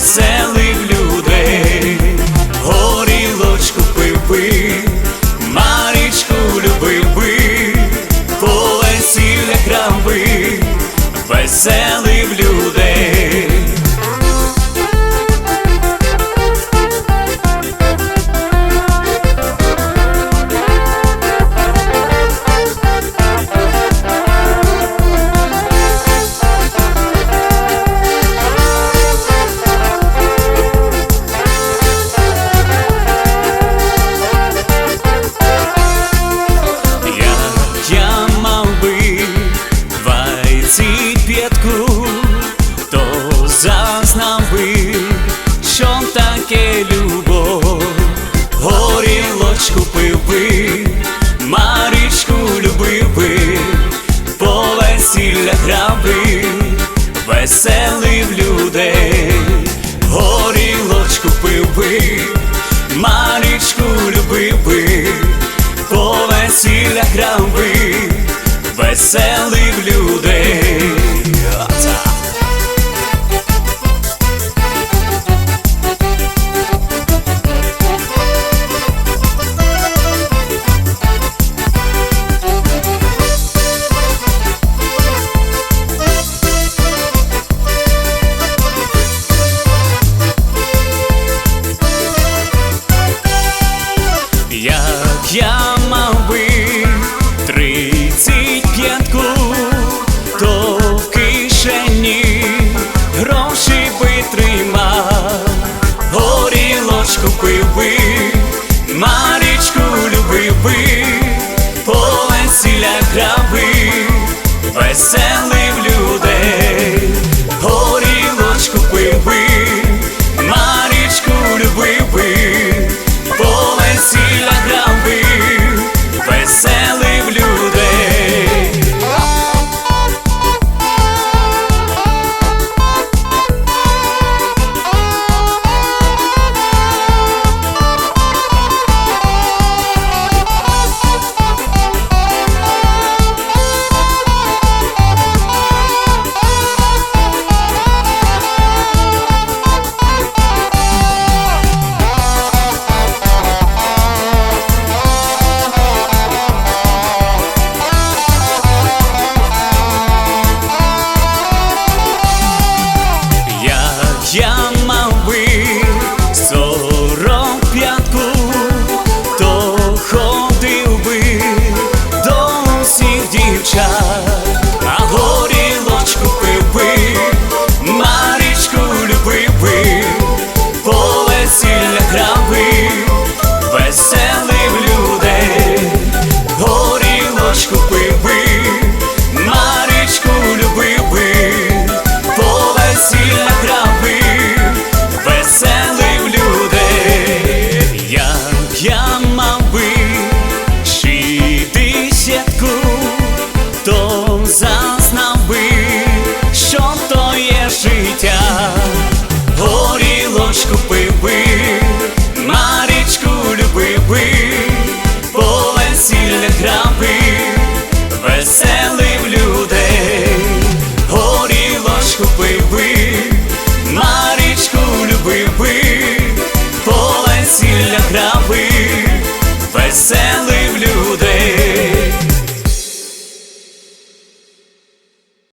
веселий. веселив людей, горілочку пив би, марічку любив би, по весілля грав би, веселив людей. трави веселі. It's.